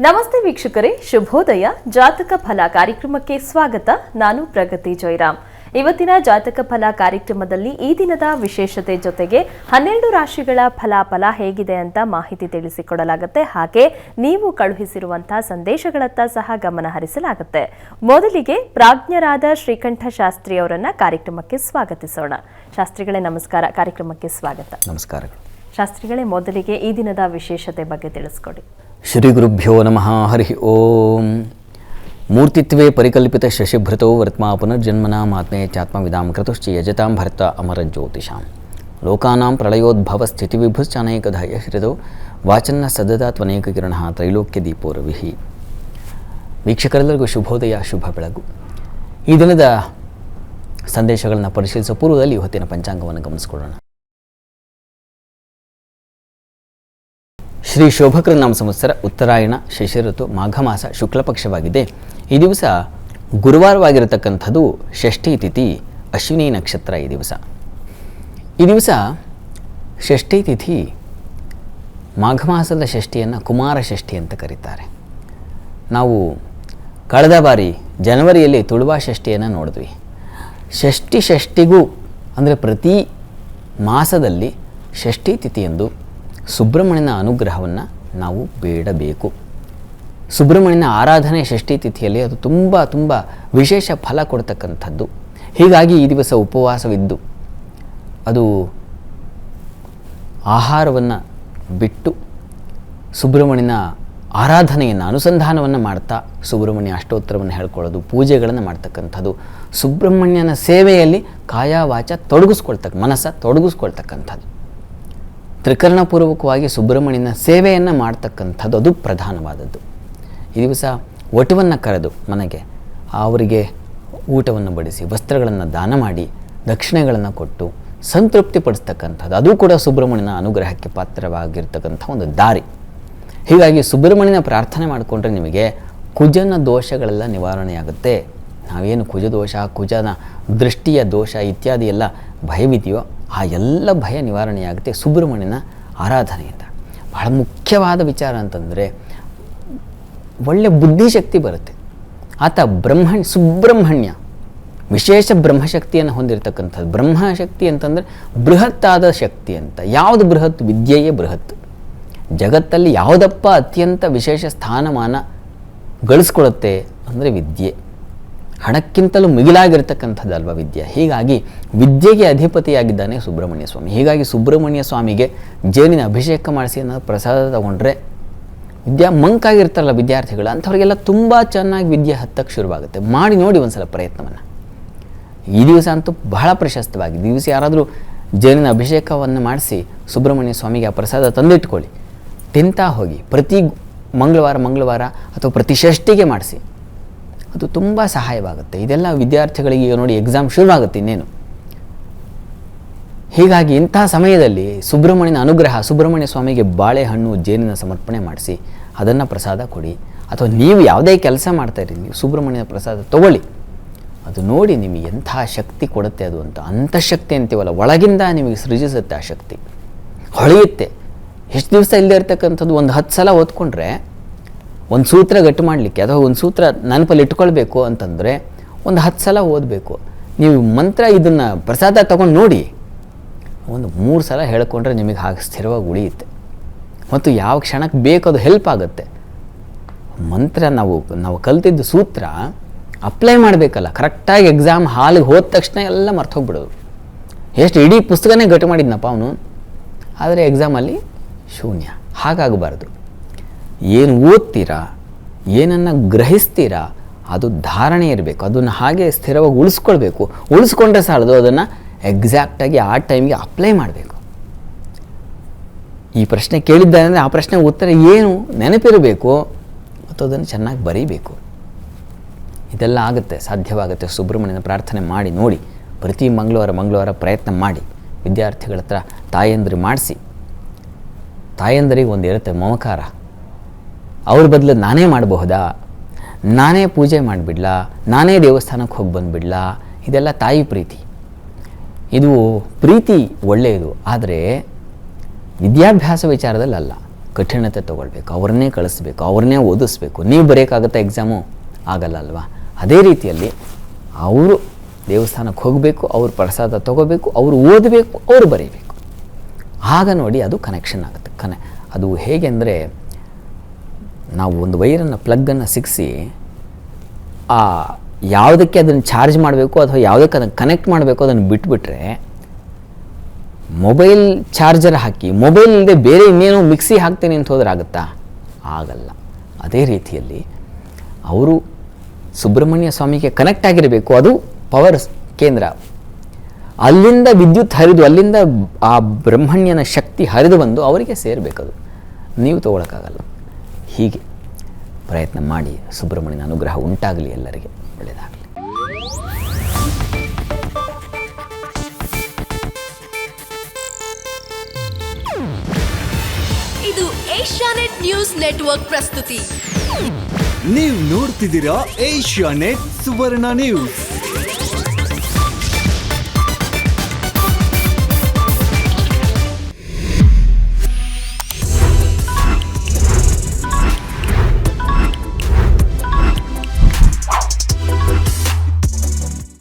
ನಮಸ್ತೆ ವೀಕ್ಷಕರೇ ಶುಭೋದಯ. ಜಾತಕ ಫಲ ಕಾರ್ಯಕ್ರಮಕ್ಕೆ ಸ್ವಾಗತ. ನಾನು ಪ್ರಗತಿ ಜೈರಾಮ್. ಇವತ್ತಿನ ಜಾತಕ ಫಲ ಕಾರ್ಯಕ್ರಮದಲ್ಲಿ ಈ ದಿನದ ವಿಶೇಷತೆ ಜೊತೆಗೆ ಹನ್ನೆರಡು ರಾಶಿಗಳ ಫಲಾಫಲ ಹೇಗಿದೆ ಅಂತ ಮಾಹಿತಿ ತಿಳಿಸಿಕೊಡಲಾಗುತ್ತೆ. ಹಾಗೆ ನೀವು ಕಳುಹಿಸಿರುವಂತಹ ಸಂದೇಶಗಳತ್ತ ಸಹ ಗಮನ ಹರಿಸಲಾಗುತ್ತೆ. ಮೊದಲಿಗೆ ಪ್ರಾಜ್ಞರಾದ ಶ್ರೀಕಂಠ ಶಾಸ್ತ್ರಿ ಅವರನ್ನ ಕಾರ್ಯಕ್ರಮಕ್ಕೆ ಸ್ವಾಗತಿಸೋಣ. ಶಾಸ್ತ್ರಿಗಳೇ ನಮಸ್ಕಾರ. ಕಾರ್ಯಕ್ರಮಕ್ಕೆ ಸ್ವಾಗತ. ನಮಸ್ಕಾರಗಳು. ಶಾಸ್ತ್ರಿಗಳೇ ಮೊದಲಿಗೆ ಈ ದಿನದ ವಿಶೇಷತೆ ಬಗ್ಗೆ ತಿಳಿಸ್ಕೊಡಿ. ಶ್ರೀ ಗುರುಭ್ಯೋ ನಮಃ, ಹರಿ ಓಂ. ಮೂರ್ತಿತ್ವೇ ಪರಿಕಲ್ಪಿತ ಶಶಿಭೃತೋ ವರ್ತ್ಮಾ ಪುನರ್ಜನ್ಮನ ಮಾತ್ಮೇ ಚಾತ್ಮವಿದಾಂ ಕೃತುಶ್ಚಿ ಯಜತಾಂ ಭರ್ತ ಅಮರ ಜ್ಯೋತಿಷಾಂ. ಲೋಕಾನಾಂ ಪ್ರಳಯೋದ್ಭವ ಸ್ಥಿತಿ ವಿಭುಶ್ಚಾನೇಕಧ ಯಶ್ರಿತೋ ವಾಚನ್ನ ಸದದಾ ತ್ವನೇಕ ಕಿರಣ ತ್ರೈಲೋಕ್ಯ ದೀಪೋ ರವಿಹಿ ವೀಕ್ಷಕರೆಲ್ಲರಿಗೂ ಶುಭೋದಯ, ಶುಭ ಬೆಳಗು. ಈ ದಿನದ ಸಂದೇಶಗಳನ್ನು ಪರಿಶೀಲಿಸುವ ಪೂರ್ವದಲ್ಲಿ ಇವತ್ತಿನ ಪಂಚಾಂಗವನ್ನು ಗಮನಿಸಿಕೊಳ್ಳೋಣ. ಶ್ರೀ ಶೋಭಕೃ ನಾಮ ಸಂವತ್ಸರ ಉತ್ತರಾಯಣ ಶಿಶಿಋತು ಮಾಘ ಮಾಸ ಶುಕ್ಲ ಪಕ್ಷವಾಗಿದೆ ಈ ದಿವಸ ಗುರುವಾರವಾಗಿರತಕ್ಕಂಥದ್ದು ಷಷ್ಠಿ ತಿಥಿ ಅಶ್ವಿನಿ ನಕ್ಷತ್ರ ಈ ದಿವಸ. ಈ ದಿವಸ ಷಷ್ಠಿ ತಿಥಿ ಮಾಘ ಮಾಸದ ಷಷ್ಠಿಯನ್ನು ಕುಮಾರ ಷಷ್ಠಿ ಅಂತ ಕರೀತಾರೆ. ನಾವು ಕಳೆದ ಬಾರಿ ಜನವರಿಯಲ್ಲಿ ತುಳುವಾ ಷಷ್ಠಿಯನ್ನು ನೋಡಿದ್ವಿ. ಷಷ್ಠಿ ಷಷ್ಠಿಗೂ ಅಂದರೆ ಪ್ರತಿ ಮಾಸದಲ್ಲಿ ಷಷ್ಠಿ ತಿಥಿಯಂದು ಸುಬ್ರಹ್ಮಣ್ಯನ ಅನುಗ್ರಹವನ್ನು ನಾವು ಬೇಡಬೇಕು. ಸುಬ್ರಹ್ಮಣ್ಯನ ಆರಾಧನೆ ಷಷ್ಠಿ ತಿಥಿಯಲ್ಲಿ ಅದು ತುಂಬ ತುಂಬ ವಿಶೇಷ ಫಲ ಕೊಡ್ತಕ್ಕಂಥದ್ದು. ಹೀಗಾಗಿ ಈ ದಿವಸ ಉಪವಾಸವಿದ್ದು. ಅದು ಆಹಾರವನ್ನು ಬಿಟ್ಟು ಸುಬ್ರಹ್ಮಣ್ಯನ ಆರಾಧನೆಯನ್ನು ಅನುಸಂಧಾನವನ್ನು ಮಾಡ್ತಾ ಸುಬ್ರಹ್ಮಣ್ಯ ಅಷ್ಟೋತ್ತರವನ್ನು ಹೇಳ್ಕೊಳ್ಳೋದು, ಪೂಜೆಗಳನ್ನು ಮಾಡ್ತಕ್ಕಂಥದ್ದು, ಸುಬ್ರಹ್ಮಣ್ಯನ ಸೇವೆಯಲ್ಲಿ ಕಾಯಾವಾಚ ತೊಡಗಿಸ್ಕೊಳ್ತಕ್ಕ, ಮನಸ್ಸ ತೊಡಗಿಸ್ಕೊಳ್ತಕ್ಕಂಥದ್ದು. ತ್ರಿಕರಣಪೂರ್ವಕವಾಗಿ ಸುಬ್ರಹ್ಮಣ್ಯನ ಸೇವೆಯನ್ನು ಮಾಡ್ತಕ್ಕಂಥದ್ದು ಅದು ಪ್ರಧಾನವಾದದ್ದು. ಈ ದಿವಸ ಒಟವನ್ನು ಕರೆದು ಮನೆಗೆ ಅವರಿಗೆ ಊಟವನ್ನು ಬಡಿಸಿ, ವಸ್ತ್ರಗಳನ್ನು ದಾನ ಮಾಡಿ, ದಕ್ಷಿಣೆಗಳನ್ನು ಕೊಟ್ಟು ಸಂತೃಪ್ತಿ ಪಡಿಸ್ತಕ್ಕಂಥದ್ದು ಅದು ಕೂಡ ಸುಬ್ರಹ್ಮಣ್ಯನ ಅನುಗ್ರಹಕ್ಕೆ ಪಾತ್ರವಾಗಿರ್ತಕ್ಕಂಥ ಒಂದು ದಾರಿ. ಹೀಗಾಗಿ ಸುಬ್ರಹ್ಮಣ್ಯನ ಪ್ರಾರ್ಥನೆ ಮಾಡಿಕೊಂಡ್ರೆ ನಿಮಗೆ ಕುಜನ ದೋಷಗಳೆಲ್ಲ ನಿವಾರಣೆಯಾಗುತ್ತೆ. ನಾವೇನು ಕುಜದೋಷ, ಕುಜನ ದೃಷ್ಟಿಯ ದೋಷ ಇತ್ಯಾದಿ ಎಲ್ಲ ಭಯವಿದೆಯೋ ಆ ಎಲ್ಲ ಭಯ ನಿವಾರಣೆಯಾಗುತ್ತೆ ಸುಬ್ರಹ್ಮಣ್ಯನ ಆರಾಧನೆಯಿಂದ. ಬಹಳ ಮುಖ್ಯವಾದ ವಿಚಾರ ಅಂತಂದರೆ ಒಳ್ಳೆ ಬುದ್ಧಿಶಕ್ತಿ ಬರುತ್ತೆ. ಆತ ಬ್ರಹ್ಮಣ್ಯ ಸುಬ್ರಹ್ಮಣ್ಯ, ವಿಶೇಷ ಬ್ರಹ್ಮಶಕ್ತಿಯನ್ನು ಹೊಂದಿರತಕ್ಕಂಥದ್ದು. ಬ್ರಹ್ಮಶಕ್ತಿ ಅಂತಂದರೆ ಬೃಹತ್ತಾದ ಶಕ್ತಿ ಅಂತ. ಯಾವುದು ಬೃಹತ್? ವಿದ್ಯೆಯೇ ಬೃಹತ್. ಜಗತ್ತಲ್ಲಿ ಯಾವುದಪ್ಪ ಅತ್ಯಂತ ವಿಶೇಷ ಸ್ಥಾನಮಾನ ಗಳಿಸ್ಕೊಳ್ಳುತ್ತೆ ಅಂದರೆ ವಿದ್ಯೆ. ಹಣಕ್ಕಿಂತಲೂ ಮಿಗಿಲಾಗಿರ್ತಕ್ಕಂಥದ್ದಲ್ವ ವಿದ್ಯೆ? ಹೀಗಾಗಿ ವಿದ್ಯೆಗೆ ಅಧಿಪತಿಯಾಗಿದ್ದಾನೆ ಸುಬ್ರಹ್ಮಣ್ಯ ಸ್ವಾಮಿ. ಹೀಗಾಗಿ ಸುಬ್ರಹ್ಮಣ್ಯ ಸ್ವಾಮಿಗೆ ಜೇನಿನ ಅಭಿಷೇಕ ಮಾಡಿಸಿ ಅನ್ನೋದು ಪ್ರಸಾದ ತಗೊಂಡ್ರೆ ವಿದ್ಯಾ ಮಂಕಾಗಿರ್ತಾರಲ್ಲ ವಿದ್ಯಾರ್ಥಿಗಳು, ಅಂಥವ್ರಿಗೆಲ್ಲ ತುಂಬ ಚೆನ್ನಾಗಿ ವಿದ್ಯೆ ಹತ್ತಕ್ಕೆ ಶುರುವಾಗುತ್ತೆ. ಮಾಡಿ ನೋಡಿ ಒಂದ್ಸಲ ಪ್ರಯತ್ನವನ್ನು. ಈ ದಿವಸ ಅಂತೂ ಬಹಳ ಪ್ರಶಸ್ತವಾಗಿದೆ. ಈ ದಿವಸ ಯಾರಾದರೂ ಜೇನಿನ ಅಭಿಷೇಕವನ್ನು ಮಾಡಿಸಿ ಸುಬ್ರಹ್ಮಣ್ಯ ಸ್ವಾಮಿಗೆ ಆ ಪ್ರಸಾದ ತಂದಿಟ್ಕೊಳ್ಳಿ. ತಿಂತಾ ಹೋಗಿ. ಪ್ರತಿ ಮಂಗಳವಾರ ಮಂಗಳವಾರ ಅಥವಾ ಪ್ರತಿ ಷಷ್ಠಿಗೆ ಮಾಡಿಸಿ. ಅದು ತುಂಬ ಸಹಾಯವಾಗುತ್ತೆ. ಇದೆಲ್ಲ ವಿದ್ಯಾರ್ಥಿಗಳಿಗೆ ಈಗ ನೋಡಿ ಎಕ್ಸಾಮ್ ಶುರುವಾಗುತ್ತೆ ಇನ್ನೇನು. ಹೀಗಾಗಿ ಇಂಥ ಸಮಯದಲ್ಲಿ ಸುಬ್ರಹ್ಮಣ್ಯನ ಅನುಗ್ರಹ, ಸುಬ್ರಹ್ಮಣ್ಯ ಸ್ವಾಮಿಗೆ ಬಾಳೆಹಣ್ಣು ಜೇನಿನ ಸಮರ್ಪಣೆ ಮಾಡಿಸಿ, ಅದನ್ನು ಪ್ರಸಾದ ಕೊಡಿ. ಅಥವಾ ನೀವು ಯಾವುದೇ ಕೆಲಸ ಮಾಡ್ತಾಯಿರಿ ನೀವು ಸುಬ್ರಹ್ಮಣ್ಯನ ಪ್ರಸಾದ ತಗೊಳ್ಳಿ. ಅದು ನೋಡಿ ನಿಮಗೆ ಎಂಥ ಶಕ್ತಿ ಕೊಡುತ್ತೆ ಅದು ಅಂತ. ಅಂತಃಶಕ್ತಿ ಅಂತೀವಲ್ಲ, ಒಳಗಿಂದ ನಿಮಗೆ ಸೃಜಿಸುತ್ತೆ ಆ ಶಕ್ತಿ. ಹೊಳೆಯುತ್ತೆ. ಎಷ್ಟು ದಿವಸ ಇಲ್ಲದೆ ಇರ್ತಕ್ಕಂಥದ್ದು ಒಂದು ಹತ್ತು ಸಲ ಓದ್ಕೊಂಡ್ರೆ ಒಂದು ಸೂತ್ರ ಗಟ್ಟು ಮಾಡಲಿಕ್ಕೆ ಅಥವಾ ಒಂದು ಸೂತ್ರ ನೆನಪಲ್ಲಿ ಇಟ್ಕೊಳ್ಬೇಕು ಅಂತಂದರೆ ಒಂದು ಹತ್ತು ಸಲ ಓದಬೇಕು. ನೀವು ಮಂತ್ರ ಇದನ್ನು ಪ್ರಸಾದ ತಗೊಂಡು ನೋಡಿ, ಒಂದು ಮೂರು ಸಲ ಹೇಳ್ಕೊಂಡ್ರೆ ನಿಮಗೆ ಹಾಗೆ ಸ್ಥಿರವಾಗಿ ಉಳಿಯುತ್ತೆ. ಮತ್ತು ಯಾವ ಕ್ಷಣಕ್ಕೆ ಬೇಕು ಅದು ಹೆಲ್ಪ್ ಆಗುತ್ತೆ. ಮಂತ್ರ ನಾವು ನಾವು ಕಲ್ತಿದ್ದ ಸೂತ್ರ ಅಪ್ಲೈ ಮಾಡಬೇಕಲ್ಲ ಕರೆಕ್ಟಾಗಿ ಎಕ್ಸಾಮ್ ಹಾಲಿಗೆ ಹೋದ ತಕ್ಷಣ ಎಲ್ಲ ಮರ್ತೋಗ್ಬಿಡೋದು ಎಷ್ಟು ಇಡೀ ಪುಸ್ತಕನೇ ಗಟ್ಟು ಮಾಡಿದ್ನಪ್ಪ ಅವನು, ಆದರೆ ಎಕ್ಸಾಮಲ್ಲಿ ಶೂನ್ಯ, ಹಾಗಾಗಬಾರ್ದು. ಏನು ಓದ್ತೀರಾ, ಏನನ್ನು ಗ್ರಹಿಸ್ತೀರಾ, ಅದು ಧಾರಣೆ ಇರಬೇಕು, ಅದನ್ನು ಹಾಗೆ ಸ್ಥಿರವಾಗಿ ಉಳಿಸ್ಕೊಳ್ಬೇಕು. ಉಳಿಸ್ಕೊಂಡ್ರೆ ಸಾಲದು ಅದನ್ನು ಎಕ್ಸಾಕ್ಟಾಗಿ ಆ ಟೈಮ್ಗೆ ಅಪ್ಲೈ ಮಾಡಬೇಕು. ಈ ಪ್ರಶ್ನೆ ಕೇಳಿದ್ದಾರೆ ಅಂದರೆ ಆ ಪ್ರಶ್ನೆ ಉತ್ತರ ಏನು ನೆನಪಿರಬೇಕು, ಮತ್ತು ಅದನ್ನು ಚೆನ್ನಾಗಿ ಬರೀಬೇಕು. ಇದೆಲ್ಲ ಆಗುತ್ತೆ, ಸಾಧ್ಯವಾಗುತ್ತೆ. ಸುಬ್ರಹ್ಮಣ್ಯನ ಪ್ರಾರ್ಥನೆ ಮಾಡಿ, ನೋಡಿ. ಪ್ರತಿ ಮಂಗಳವಾರ ಮಂಗಳವಾರ ಪ್ರಯತ್ನ ಮಾಡಿ. ವಿದ್ಯಾರ್ಥಿಗಳ ಹತ್ರ ತಾಯಂದ್ರಿ ಮಾಡಿಸಿ. ತಾಯಂದ್ರಿಗೆ ಒಂದು ಇರುತ್ತೆ ಮಮಕಾರ. ಅವ್ರ ಬದಲು ನಾನೇ ಮಾಡಬಹುದಾ? ನಾನೇ ಪೂಜೆ ಮಾಡಿಬಿಡ್ಲಾ? ನಾನೇ ದೇವಸ್ಥಾನಕ್ಕೆ ಹೋಗಿ ಬಂದುಬಿಡ್ಲಾ? ಇದೆಲ್ಲ ತಾಯಿ ಪ್ರೀತಿ. ಇದು ಪ್ರೀತಿ ಒಳ್ಳೆಯದು. ಆದರೆ ವಿದ್ಯಾಭ್ಯಾಸ ವಿಚಾರದಲ್ಲಿ ಅಲ್ಲ. ಕಠಿಣತೆ ತೊಗೊಳ್ಬೇಕು, ಅವ್ರನ್ನೇ ಕಳಿಸ್ಬೇಕು, ಅವ್ರನ್ನೇ ಓದಿಸ್ಬೇಕು. ನೀವು ಬರೆಯೋಕ್ಕಾಗತ್ತಾ ಎಕ್ಸಾಮು ಆಗಲ್ಲ ಅಲ್ವಾ? ಅದೇ ರೀತಿಯಲ್ಲಿ ಅವರು ದೇವಸ್ಥಾನಕ್ಕೆ ಹೋಗಬೇಕು, ಅವ್ರ ಪ್ರಸಾದ ತೊಗೋಬೇಕು, ಅವರು ಓದಬೇಕು, ಅವರು ಬರೀಬೇಕು. ಆಗ ನೋಡಿ ಅದು ಕನೆಕ್ಷನ್ ಆಗುತ್ತೆ. ಕನೆ ಅದು ಹೇಗೆ ಅಂದರೆ ನಾವು ಒಂದು ವೈರನ್ನು, ಪ್ಲಗ್ಗನ್ನು ಸಿಕ್ಕಿಸಿ ಆ ಯಾವುದಕ್ಕೆ ಅದನ್ನು ಚಾರ್ಜ್ ಮಾಡಬೇಕು ಅಥವಾ ಯಾವುದಕ್ಕೆ ಅದನ್ನು ಕನೆಕ್ಟ್ ಮಾಡಬೇಕು ಅದನ್ನು ಬಿಟ್ಬಿಟ್ರೆ, ಮೊಬೈಲ್ ಚಾರ್ಜರ್ ಹಾಕಿ ಮೊಬೈಲ್ ಬೇರೆ ಇನ್ನೇನು ಮಿಕ್ಸಿ ಹಾಕ್ತೀನಿ ಅಂತ ಹೋದ್ರೆ ಆಗುತ್ತಾ? ಆಗಲ್ಲ. ಅದೇ ರೀತಿಯಲ್ಲಿ ಅವರು ಸುಬ್ರಹ್ಮಣ್ಯ ಸ್ವಾಮಿಗೆ ಕನೆಕ್ಟ್ ಆಗಿರಬೇಕು, ಅದು ಪವರ್ ಕೇಂದ್ರ. ಅಲ್ಲಿಂದ ವಿದ್ಯುತ್ ಹರಿದು, ಅಲ್ಲಿಂದ ಆ ಬ್ರಹ್ಮಣ್ಯನ ಶಕ್ತಿ ಹರಿದು ಬಂದು ಅವರಿಗೆ ಸೇರಬೇಕದು. ನೀವು ತಗೊಳಕ್ಕಾಗಲ್ಲ. ಹೀಗೆ ಪ್ರಯತ್ನ ಮಾಡಿ ಸುಬ್ರಹ್ಮಣ್ಯನ ಅನುಗ್ರಹ ಉಂಟಾಗಲಿ ಎಲ್ಲರಿಗೆ ಒಳ್ಳೆಯದಾಗಲಿ. ಇದು ಏಷ್ಯಾನೆಟ್ ನ್ಯೂಸ್ ನೆಟ್ವರ್ಕ್ ಪ್ರಸ್ತುತಿ. ನೀವು ನೋಡ್ತಿದ್ದೀರಾ ಏಷ್ಯಾನೆಟ್ ಸುವರ್ಣ ನ್ಯೂಸ್.